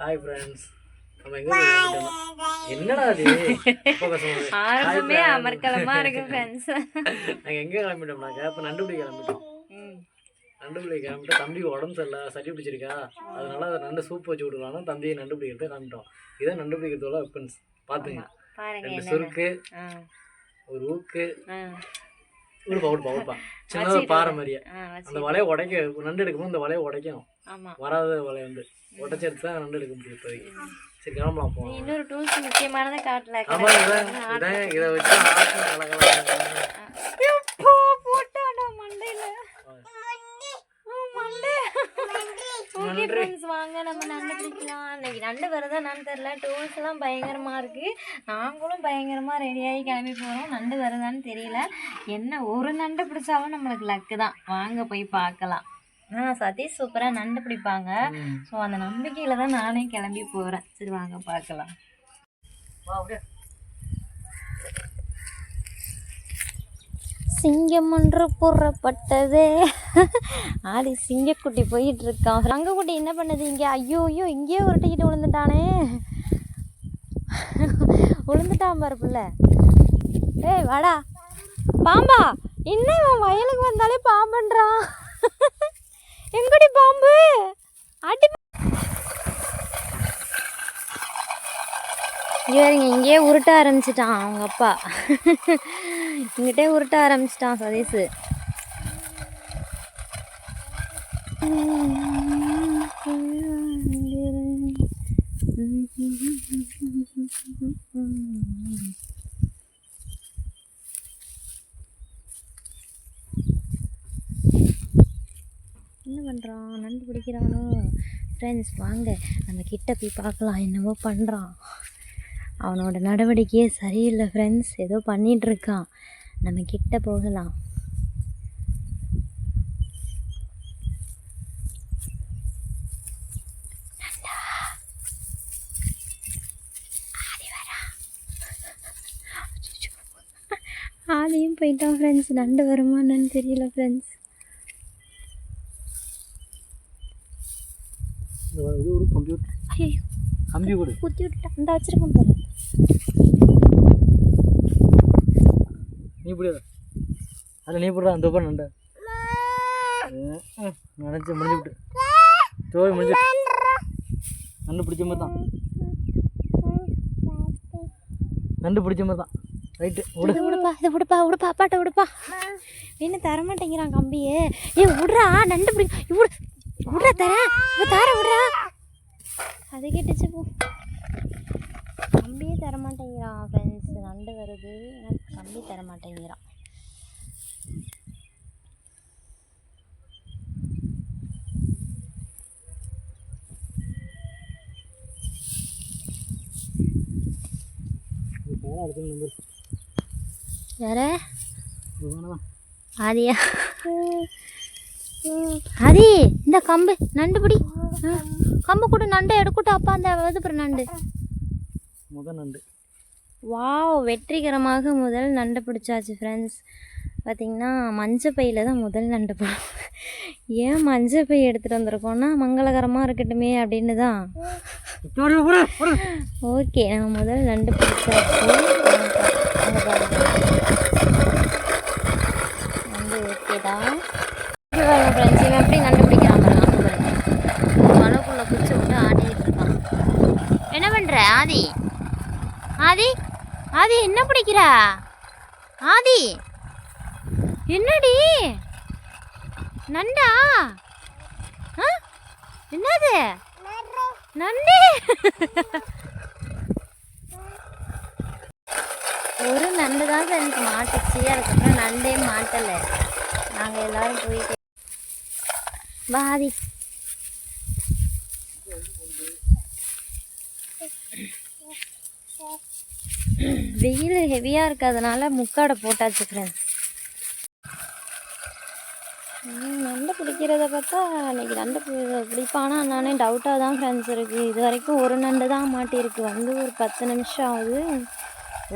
Hi friends நம்ம எங்க? என்னடா அது? ஆரம்பமே அமர்க்கலமா இருக்கு ஃப்ரெண்ட்ஸ் நாங்கள் எங்கே கிளம்பிட்டோம்னாக்கா இப்போ நண்டுபிடி கிளம்பிட்டோம். நண்டுபிடி தம்பிக்கு உடம்பு சரியில்லை சளி பிடிச்சிருக்கா. அதனால அதை நண்டு சூப் வச்சு விடுவாங்க தம்பியை நண்டு பிடிக்கிறத கிளம்பிட்டோம் இதான் நண்டு பிடிக்கிறதோட வெப்பன்ஸ் ரெண்டு சுருக்கு ஒரு ஊக்கு. உடுப்பா உடுப்பா உடுப்பா சின்னதாக பாறை மாதிரியே அந்த வலையை உடைக்க நண்டு எடுக்கும்போது இந்த வலையை உடைக்கணும். வராத வலை வந்து தான் நண்டு எடுக்க முடியும் இப்போதைக்கு. சரி கிளம்பலாம் போவோம் இன்னொரு டூல்ஸ் முக்கியமானதை காட்டல ஆமா இதான். இதான் இதை வச்சு ஆட்டு கலக்கலாம் எப்போ போட்டாடா மண்டையில? ஆ, மண்டை. ஓகே ஃப்ரெண்ட்ஸ் வாங்க நம்ம நண்டு பிடிக்கலாம். இன்னைக்கு நண்டு வருதா என்னன்னு தெரியல. டூல்ஸ் எல்லாம் பயங்கரமா இருக்கு. நாங்களும் பயங்கரமா ரெடியாகி கிளம்பி போறோம். நண்டு வருதான்னு தெரியல. என்ன ஒரு நண்டு பிடிச்சாலும் நம்மளுக்கு லக்கு தான். வாங்க போய் பார்க்கலாம். ஆ சதீஷ் சூப்பராக நண்டு பிடிப்பாங்க. ஸோ அந்த நம்பிக்கையில தான் நானே கிளம்பி போறேன். சரி வாங்க பார்க்கலாம். சிங்கம் ஒன்று புறப்பட்டது. ஆடி சிங்கக்குட்டி போயிட்டு இருக்கான் சங்கக்குட்டி என்ன பண்ணுது இங்கே? ஐயோ ஐயோ இங்கேயே உருட்டிக்கிட்டு விழுந்துட்டானே விழுந்துட்டான் பாரு பிள்ளை. ஏய் வாடா. பாம்பா இன்னும் வயலுக்கு வந்தாலே பாம்புன்றான். எங்கடி பாம்பு? அடி இங்கேயே உருட்ட ஆரம்பிச்சிட்டான் அவங்க அப்பா. இங்கிட்டே உருட்ட ஆரம்பிச்சிட்டான் சதீஷ். என்ன பண்ணுறான் நண்டு பிடிக்கிறானோ? ஃப்ரெண்ட்ஸ் வாங்க. நம்ம கிட்ட போய் பார்க்கலாம் என்னவோ பண்ணுறான் அவனோட நடவடிக்கையே சரியில்லை ஃப்ரெண்ட்ஸ் ஏதோ பண்ணிகிட்ருக்கான் நம்ம கிட்ட போகலாம். ஆதியும் போயிட்டான் ஃப்ரெண்ட்ஸ் நண்டு வருமா தெரியல ஃப்ரெண்ட்ஸ் இது ஒரு- இது ஒரு கம்ப்யூட்டர் ஐயோ கம்பி கொடு. குத்தி விட்டுட்டான். இந்த வச்சிருக்கேன் பாரு. நீ பிடி அதில் நீ போடுறா அந்த நண்டு. நினச்சி முடிஞ்சு விட்டு. தோய் முடிஞ்சு நண்டு பிடிச்ச மாதிரி தான். நண்டு பிடிச்ச மாதிரி தான். ரைட்டு விடு. விடுப்பா இது விடுப்பா விடுப்பா அப்பாட்ட விடுப்பா என்ன தர மாட்டேங்கிறான் கம்பியே. ஏ விட்றா நண்டு பிடி விடு விட்றா தர இப்போ தர விட்றா. அது கேட்டுச்சு போ. கம்பியே தரமாட்டேங்கிறான் ஃப்ரெண்ட்ஸ் நண்டு வருது. எனக்கு கம்பி தர மாட்டேங்கிறான் யார? ஆதியா? ஆதி இந்த கம்பு நண்டு பிடி. கம்பு கூட நண்டு எடுக்கட்டும் அப்பா அந்த இது பாரு நண்டு. முதல் நண்டு. வாவ் வெற்றிகரமாக முதல் நண்டு பிடிச்சாச்சு ஃப்ரெண்ட்ஸ் பார்த்தீங்கன்னா மஞ்சள் பையில் தான் முதல் நண்டு பிடிக்கும் ஏன் மஞ்சள் பை எடுத்துகிட்டு வந்திருக்கோம்னா மங்களகரமாக இருக்கட்டுமே அப்படின்னு தான் ஓகே நம்ம முதல் நண்டு பிடிச்சாச்சு அங்கே பாருங்க நண்டு ஓகே தான் ஃப்ரெண்ட்ஸ் இவன் எப்படி நண்டு பிடிக்கிறான் பாருங்க அங்கே பாருங்க மலைக்குள்ளே குச்சி விட்டு ஆடிட்டு இருக்கான் என்ன பண்ணுற ஆதி ஆதி ஆதி என்ன ஆதி என்னடி? நண்டா? ஆ? என்னது? நண்டு. ஒரு நண்டு தான் எனக்கு மாட்டுச்சு. அதுக்கப்புறம் நண்டே மாட்டலை. நாங்கள் எல்லாரும் போயிட்டு பாதி வெயில் ஹெவியாக இருக்கிறதுனால முக்காடை போட்டாச்சு ஃப்ரெண்ட்ஸ் நண்டு பிடிக்கிறத பார்த்தா அன்றைக்கி நண்டு பிடிப்பானா நானே டவுட்டாக தான் ஃப்ரெண்ட்ஸ் இருக்குது இது வரைக்கும் ஒரு நண்டு தான் மாட்டியிருக்கு வந்து ஒரு பத்து நிமிஷம் ஆகுது.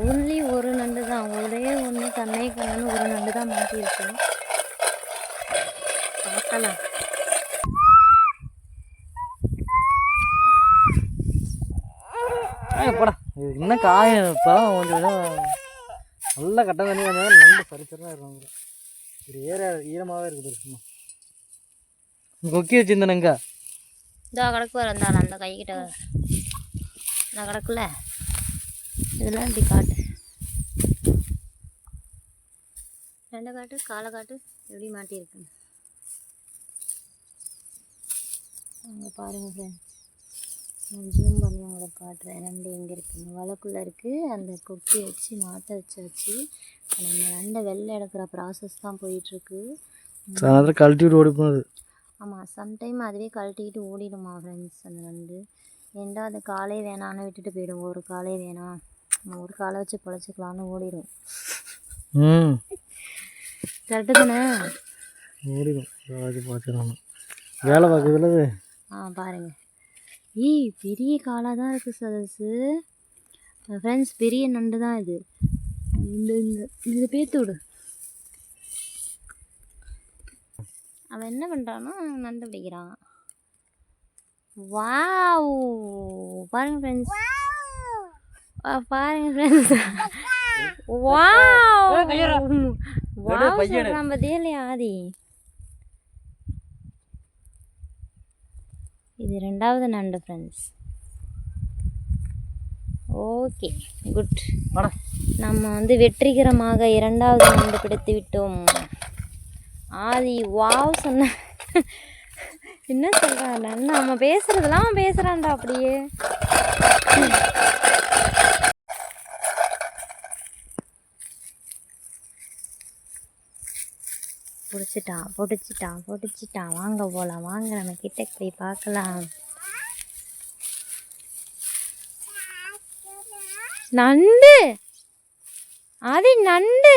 ஒன்லி ஒரு நண்டு தான். ஒரே ஒன்று தன்னை கண்ணன் ஒரு நண்டு தான் மாட்டியிருக்கு பார்க்கலாம். போடா. இது காயம் இப்போ கொஞ்சம் கொஞ்சம் நல்லா கட்ட தண்ணி கொஞ்சம் நல்ல சரித்திரமாக இருக்கும் ஒரு ஏற ஈரமாகவே இருக்குது சும்மா. கொக்கி வச்சுருந்தேனுங்க இதோ கிடக்கு வர இருந்தாலும் அந்த கைக்கிட்ட. நான் கிடக்குல இதெல்லாம் இப்படி காட்டு. ரெண்டை காட்டு காலை காட்டு எப்படி மாட்டியிருக்கு? அங்கே பாருங்கள் ஃப்ரெண்ட்ஸ் ஜூம் பண்ணி உங்களுக்கு காட்டுறேன். நண்டு எங்கே இருக்குன்னு வலைக்குள்ளே இருக்குது அந்த கொக்கி வச்சு மாற்ற வச்சாச்சு இப்ப நம்ம நண்டை வெளில எடுக்கிற ப்ராசஸ் தான் போயிட்டுருக்கு. சாயந்தரம் கழட்டி விட்டு ஓடி போனது. ஆமாம் சம்டைம் அதுவே கழட்டிக்கிட்டு ஓடிடுமா ஃப்ரெண்ட்ஸ் அந்த நண்டு ஏன்டா அது காலே வேணான்னு விட்டுட்டு போயிடும். ஒரு காலே வேணாம் நம்ம ஒரு காலை வச்சு பொழைச்சிக்கலான்னு ஓடிடும். ம். கரெக்டு தானே? ஓடிடும். வேலை பார்க்குறதுல ஆ பாருங்க. ஏய் பெரிய காலாக தான் இருக்குது சதஸு ஃப்ரெண்ட்ஸ் பெரிய நண்டு தான் இது. இந்த இந்த இது பேத்து விடு. அவன் என்ன பண்ணுறான்னா நண்டு பிடிக்கிறான். வாவ்! பாருங்க ஃப்ரெண்ட்ஸ் பாருங்க ஃப்ரெண்ட்ஸ் வாவ்! வாவ். சொல்கிறான் பார்த்தியா இல்லையா ஆதி? இது ரெண்டாவது நண்டு ஃப்ரெண்ட்ஸ் ஓகே குட் நம்ம வந்து வெற்றிகரமாக இரண்டாவது நண்டு பிடித்து விட்டோம். ஆதி வாவ் சொன்ன என்ன சொல்கிறான் நம்ம பேசுறதெல்லாம் அவன் பேசுகிறான்டா அப்படியே. பிடிச்சிட்டான் பிடிச்சிட்டான் பிடிச்சிட்டான். வாங்க போகலாம் வாங்க நம்ம கிட்ட போய் பார்க்கலாம். நண்டு! அது நண்டு!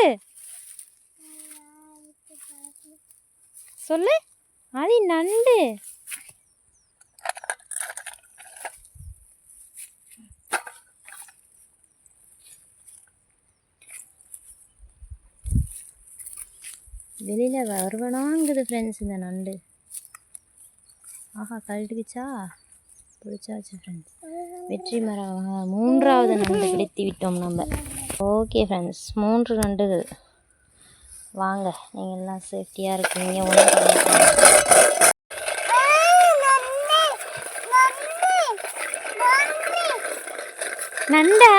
சொல்லு. அது நண்டு! வெளியில் வருவனாங்குது ஃப்ரெண்ட்ஸ் இந்த நண்டு. ஆஹா கழட்டுக்குச்சா? பிடிச்சாச்சு ஃப்ரெண்ட்ஸ் வெற்றி மரம் மூன்றாவது நண்டு பிடித்து விட்டோம் நம்ம. ஓகே ஃப்ரெண்ட்ஸ் மூன்று நண்டுகள். வாங்க நீங்கள் எல்லாம் சேஃப்டியாக இருக்கீங்க. ஒன்றும் நண்டா?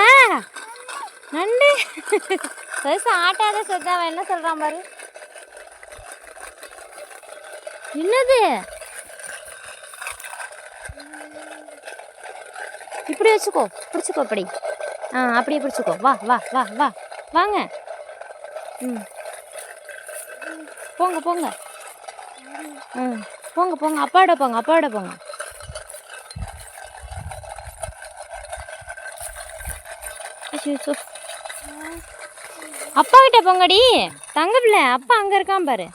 நண்டு. பெருசாக ஆட்டாத சொத்தா அவன் என்ன சொல்கிறான் பாரு? என்னது? இப்படி வச்சுக்கோ பிடிச்சிக்கோ அப்படி ஆ அப்படியே பிடிச்சிக்கோ. வா வா வா வா. வாங்க. ம். போங்க போங்க. ம் போங்க போங்க. அப்பாட போங்க அப்பாட போங்க. அப்பா கிட்ட போங்கடி. தங்க பிள்ளை அப்பா அங்க இருக்கான் பாரு.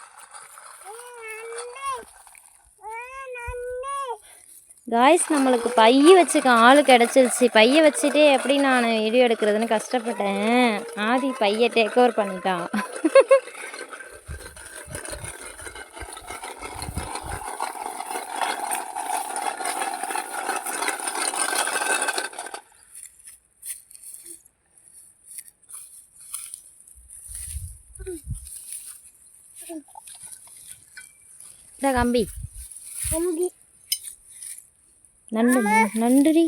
காய்ஸ் நம்மளுக்கு பைய வச்சுக்க ஆள் கிடச்சிருச்சு. பைய வச்சுட்டே எப்படி நான் வீடியோ எடுக்கிறதுன்னு கஷ்டப்பட்டேன். ஆதி பைய டேக் ஓவர் பண்ணிட்டான் இந்த கம்பி. நண்டு நண்டு- நண்டுடி.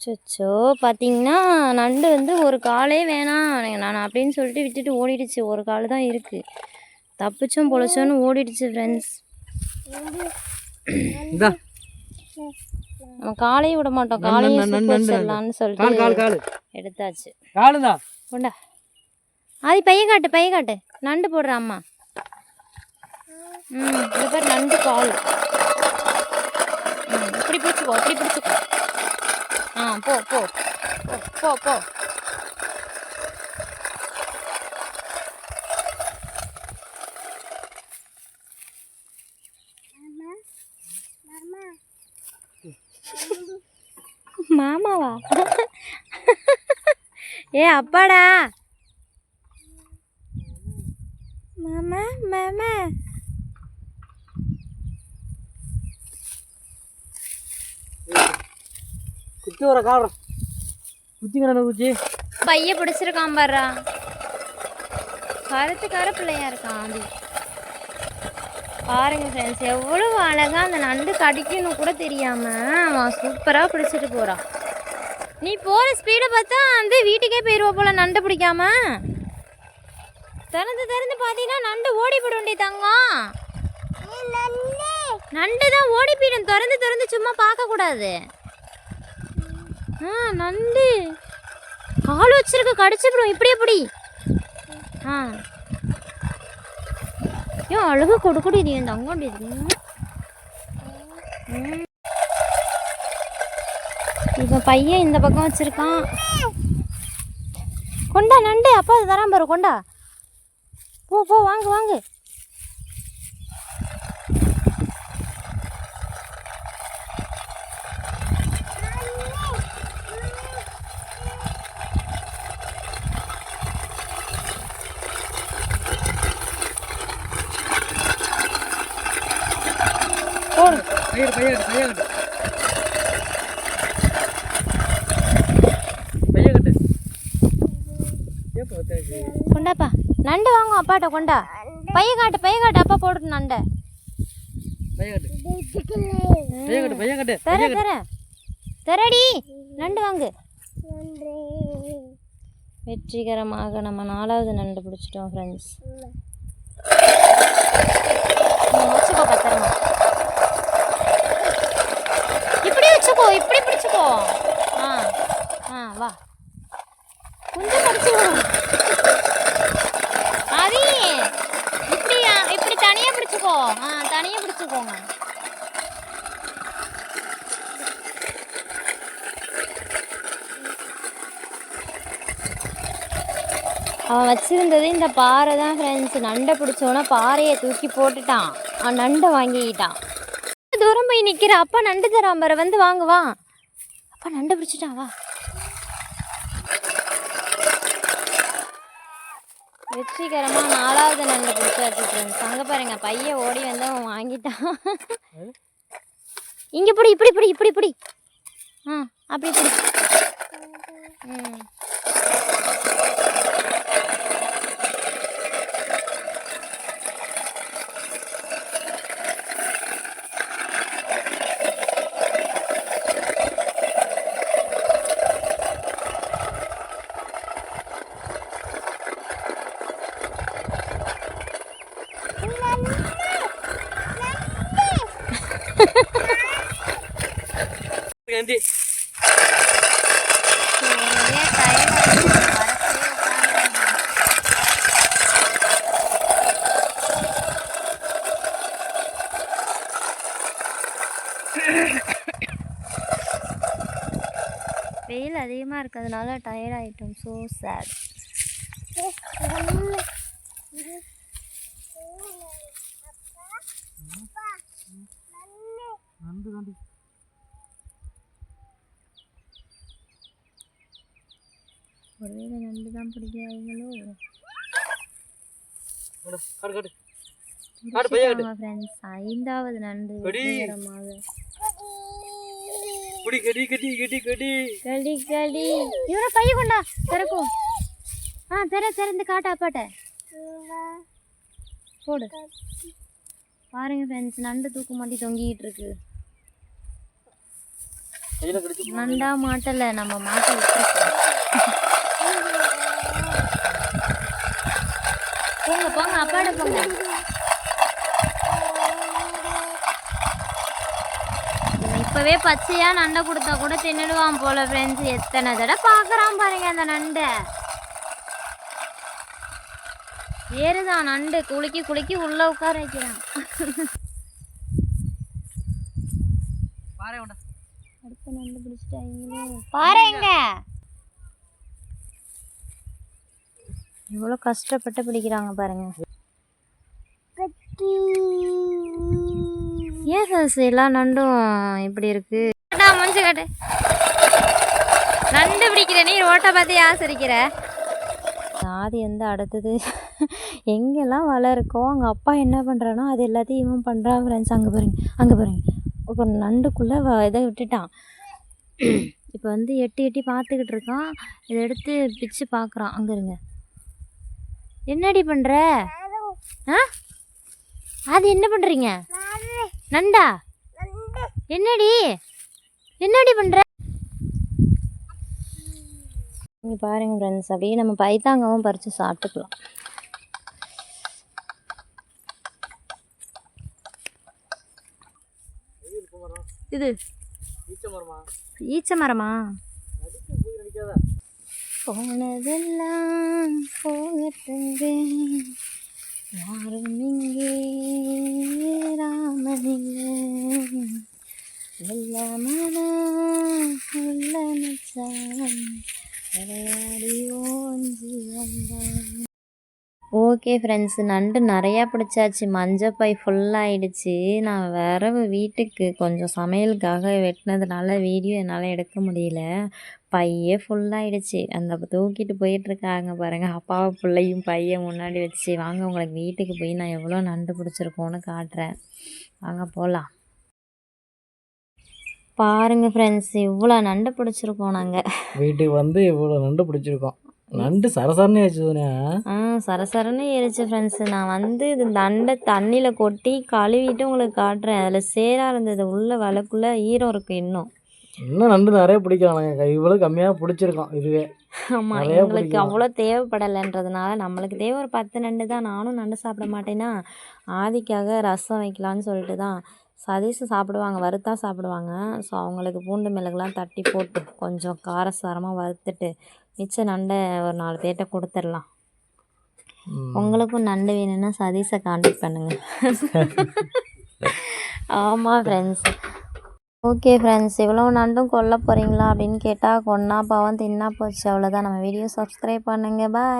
சொச்சோ பார்த்தீங்கன்னா நண்டு வந்து ஒரு காலே வேணாம் நான் அப்படின்னு சொல்லிட்டு விட்டுட்டு ஓடிடுச்சு. ஒரு கால் தான் இருக்குது தப்பிச்சோம் பொழைச்சோன்னு ஓடிடுச்சு ஃப்ரெண்ட்ஸ் நம்ம காலையும் விட மாட்டோம். காலையும் எடுத்தாச்சு. கொண்டா. அது பையன் காட்டு பையன் காட்டு. நண்டு போடுற அம்மா. ம் இது பேர் நண்டு கால் ம் இப்படி பிடிச்சிக்கோ இப்படி பிடிச்சிக்கோ. ஆ போ. போ போ, போ போ மாமாவா ஏ அப்பாடா. மாமா மாமா. குச்சி வர குச்சி கிடந்த குச்சி பைய பிடிச்சிருக்கான் பாரா கருத்து கருப்பிள்ளையா இருக்கான் அது பாருங்க ஃப்ரெண்ட்ஸ் எவ்வளவு அழகா அந்த நண்டு கடிக்கணும் கூட தெரியாம அவன் சூப்பரா பிடிச்சிட்டு போறான். நீ போகிற ஸ்பீடை பார்த்தா வந்து வீட்டுக்கே போயிருவ போல நண்டு பிடிக்காம. திறந்து திறந்து பார்த்தீங்கன்னா நண்டு ஓடி போடுண்டி தங்கம். நண்டு தான் ஓடி போயிடும். திறந்து திறந்து சும்மா பார்க்கக்கூடாது ஆ நண்டு. கால் வச்சிருக்க கடிச்சுப்பிடும் இப்படி எப்படி ஆ. ஏன் அழகு கொடுக்குடி நீ அந்த அங்கோண்டி இப்போ பையன் இந்த பக்கம் வச்சுருக்கான். கொண்டா நண்டு. அப்பா அது தரான் பாரு கொண்டா. போ போ வாங்க வாங்க. போடு. பையன் பையன் பையன். வாங்கும் அப்பாட்ட கொண்டா? பைய காட்டு பைய காட்டு அப்பா போட்டு நண்டை பையன் கட்டு பையன் கட்டு பையன் கட்டு தர. தர தரடி நண்டு வாங்கு. வெற்றிகரமாக நம்ம நாலாவது நண்டு பிடிச்சிட்டோம் ஃப்ரெண்ட்ஸ் வச்சுக்கோ பத்திரமா இப்படி வச்சுக்கோ இப்படி பிடிச்சுக்கோ ஆ ஆ வா கொஞ்சம் பிடிச்சுக்கோ அது இப்படி இப்படி தனியா பிடிச்சுக்கோ ஆ தனியா பிடிச்சுக்கோங்க அவன் இந்த பாறை தான் ஃப்ரெண்ட்ஸ் நண்டை பிடிச்சோன்னா பாறையை தூக்கி போட்டுட்டான். அவன் நண்டை வாங்கிக்கிட்டான். தூரம் போய் நிற்கிற அப்பா நண்டு தராம்பரை வந்து வாங்குவா அப்பா நண்டை பிடிச்சிட்டான் வா. வெற்றிகரமாக நாலாவது நண்டு பிடிச்சாச்சு ஃப்ரெண்ட்ஸ் அங்கே பாருங்க பையன் ஓடி வந்து அவன் வாங்கிட்டான். இங்கே பிடி இப்படி பிடி இப்படி பிடி. ஆ அப்படி பிடி. ம். ஆகிட்டோம் ஸோ சேட் நண்டு ஒருவேளை நண்டு தான் பிடிக்கிறாங்களோ ஃப்ரெண்ட்ஸ் ஐந்தாவது நண்டு கடி. வெற்றிகரமாக குடி கடி கடி கடி. கடி கடி. இவனை பைய கொண்டா திறக்கும் ஆ திற திறந்து காட்டு அப்பாட்ட. போடு. பாருங்க ஃப்ரெண்ட்ஸ் நண்டு தூக்கு மாட்டி தொங்கிக்கிட்டு இருக்கு. நண்டா மாட்டல நம்ம மாட்ட போங்க போங்க அப்பாட்ட போங்க. இப்பவே பச்சையா நண்டை கொடுத்தா கூட தின்னுடுவான் போல ஃப்ரெண்ட்ஸ் எத்தனை தடவை பார்க்கறான் பாருங்க அந்த நண்டை. ஏறுதான் நண்டு. குலுக்கி குலுக்கி உள்ள உட்கார வைக்கிறான். அடுத்த நண்டு பிடிச்சிட்டாங்களோ பாருங்க எவ்வளோ கஷ்டப்பட்டு பிடிக்கிறாங்க பாருங்க. ஏன் சாஸ் எல்லா நண்டும் இப்படி இருக்கு? மஞ்ச காட்டு. நண்டு பிடிக்கிற நீ ரோட்டை பார்த்து ஆசரிக்கிற. ஆதி வந்து அடுத்தது? எங்கெல்லாம் வலை இருக்கோ அங்கே அப்பா என்ன பண்ணுறானோ அது எல்லாத்தையும் இவன் பண்ணுறான் ஃப்ரெண்ட்ஸ் அங்கே பாருங்க அங்கே பாருங்க. இப்போ நண்டுக்குள்ளே இதை விட்டுட்டான். இப்போ வந்து எட்டி எட்டி பார்த்துக்கிட்டு இருக்கான். இதை எடுத்து பிச்சு பார்க்குறான். அங்கே இருங்க. என்னடி பண்ணுற ஆ? அது என்ன பண்ணுறீங்க நண்டா? என்னடி? என்னடி பண்ணுற இங்கே பாருங்க ஃப்ரெண்ட்ஸ் அப்படியே நம்ம பைத்தாங்கவும் பறித்து சாப்பிட்டுக்கலாம். இது? ஈச்ச மரமா போனதெல்லாம் போகட்டுங்க யாரும் இங்கே ராமனில்லை? வெள்ள உள்ள மச்சான் விளையாடி ஓஞ்சி வந்தான். ஓகே ஃப்ரெண்ட்ஸ் நண்டு நிறையா பிடிச்சாச்சு. மஞ்சப்பை ஃபுல்லாகிடுச்சு நான் வரவு வீட்டுக்கு கொஞ்சம் சமையலுக்காக வெட்டினதுனால வீடியோ என்னால் எடுக்க முடியல. பையே ஃபுல்லாகிடுச்சு அந்த தூக்கிட்டு போயிட்டுருக்காங்க பாருங்கள் அப்பாவை பிள்ளையும் பையன் முன்னாடி வச்சு வாங்க உங்களுக்கு வீட்டுக்கு போய் நான் எவ்வளோ நண்டு பிடிச்சிருக்கோன்னு காட்டுறேன். வாங்க போகலாம் பாருங்கள் ஃப்ரெண்ட்ஸ் இவ்வளோ நண்டு பிடிச்சிருக்கோம் நாங்கள் வீட்டுக்கு வந்து இவ்வளோ நண்டு பிடிச்சிருக்கோம். நண்டு சரசரன்னு வச்சுதுனே ஆ சரசரன்னு ஏறிச்சு ஃப்ரெண்ட்ஸு நான் வந்து இது நண்டை தண்ணியில் கொட்டி கழுவிட்டு உங்களுக்கு காட்டுறேன். அதில் சேராக இருந்தது. உள்ள வலைக்குள்ளே ஈரம் இருக்குது இன்னும். இன்னும் நண்டு நிறைய பிடிக்கிறாங்க இவ்வளோ கம்மியாக பிடிச்சிருக்கோம் இதுவே. ஆமாம் எங்களுக்கு. அவ்வளோ தேவைப்படலைன்றதுனால நம்மளுக்கு தேவை ஒரு பத்து நண்டு தான். நானும் நண்டு சாப்பிட மாட்டேன்னா ஆதிக்காக ரசம் வைக்கலான்னு சொல்லிட்டு தான் சதீஷ் சாப்பிடுவாங்க வறுத்தா சாப்பிடுவாங்க. ஸோ அவங்களுக்கு பூண்டு மிளகுலாம் தட்டி போட்டு கொஞ்சம் காரசாரமாக வறுத்துட்டு மிச்ச நண்டை ஒரு நாலு பேர்கிட்ட கொடுத்துடலாம். உங்களுக்கும் நண்டு வேணும்னா சதீஷை காண்டாக்ட் பண்ணுங்கள் ஆமாம் ஃப்ரெண்ட்ஸ் ஓகே ஃப்ரெண்ட்ஸ் இவ்வளோ நண்டும் கொல்ல போகிறீங்களா அப்படின்னு கேட்டால் கொன்னா பாவம் தின்னா போச்சு. அவ்வளோதான் நம்ம வீடியோ சப்ஸ்கிரைப் பண்ணுங்கள் பாய்